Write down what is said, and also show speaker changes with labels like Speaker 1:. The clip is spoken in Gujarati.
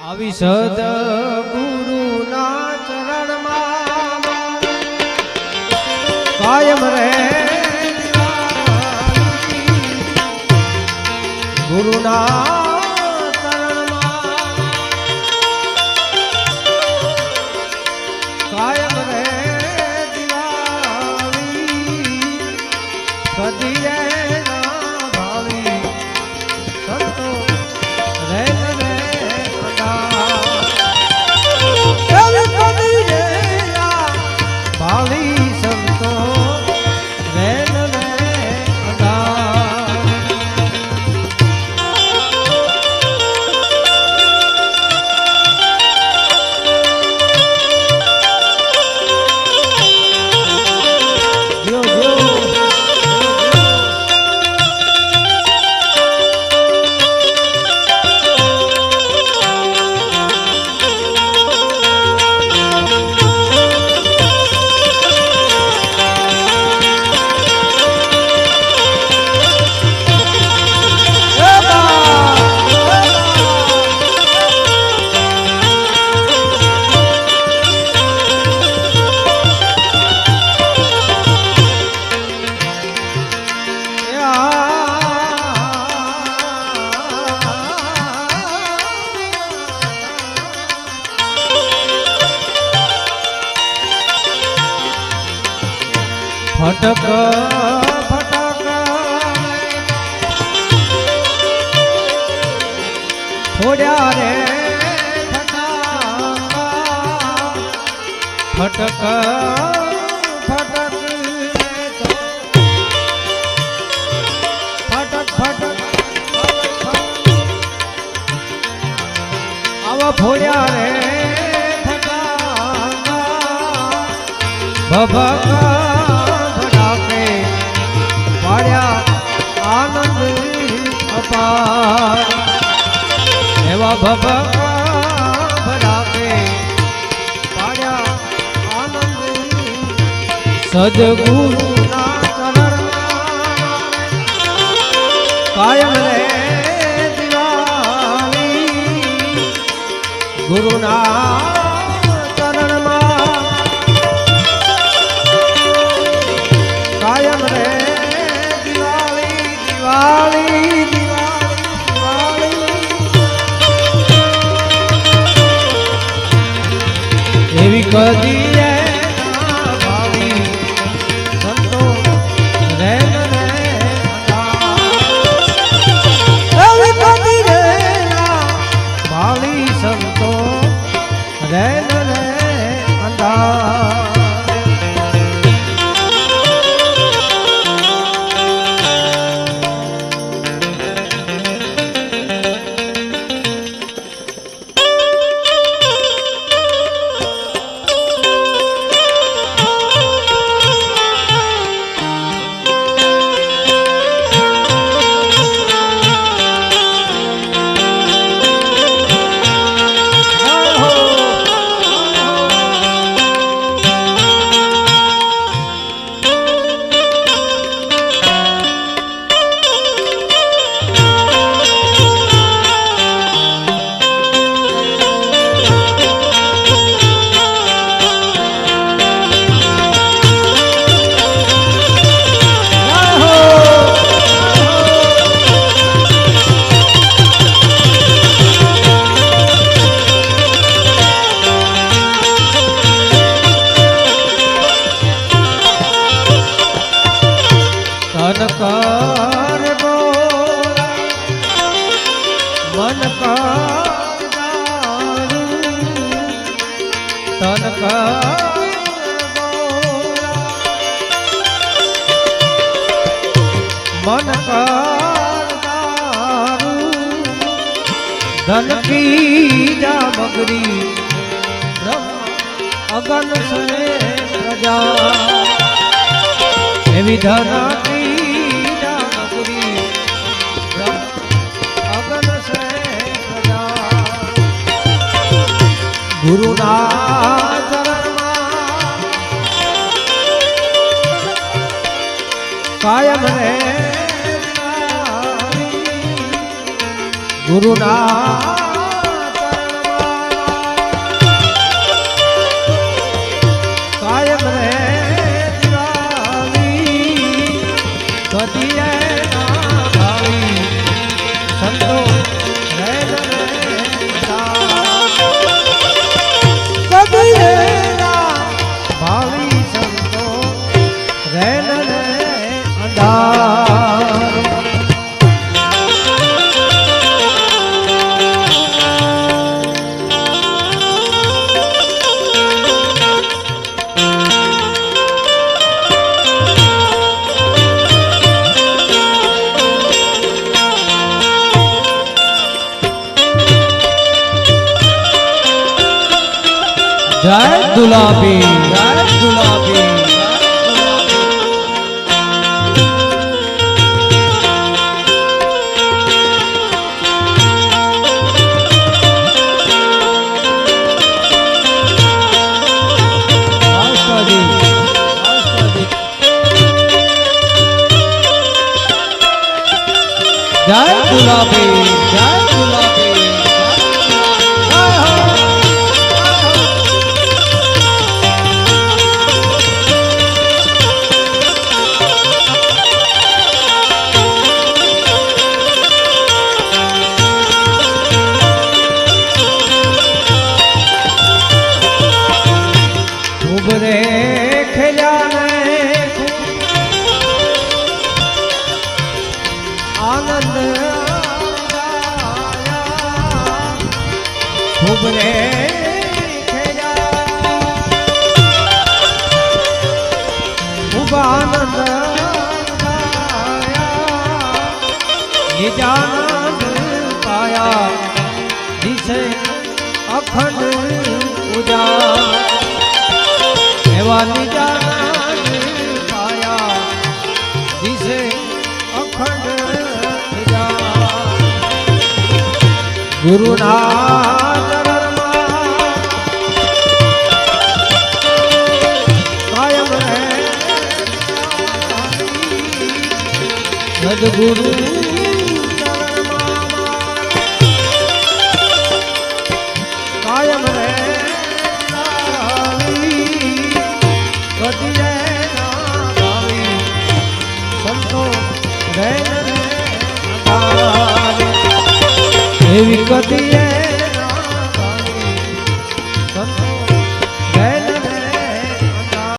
Speaker 1: આવી સદ ગુરુના ચરણમાં કાયમ રહે ગુરુના ફટક ફટક. ફોડ્યા રે ફટાકા ફટક. ફટક ફટક. આવા ફોડ્યા રે ફટાકા. અપાર એવા ભભક સદગુરુ કાયમ રે દિવાળી. ગુરુના કદી જામગરી બ્રહ્મ અગન સે પ્રજા એવી ધનાતી ગુરુના કાયમ રે ગુરુના જય દુલાબી જય માસ્ટરજી. જય ગુલાબી જય નિજાનંદ પાયા દિશે અખંડ પૂજા એવા નિજાનંદ પાયા દિશે અખંડ પૂજા ગુરુના સદગુરુ કાયમ રે કદી સંતો રે રે એવી કદી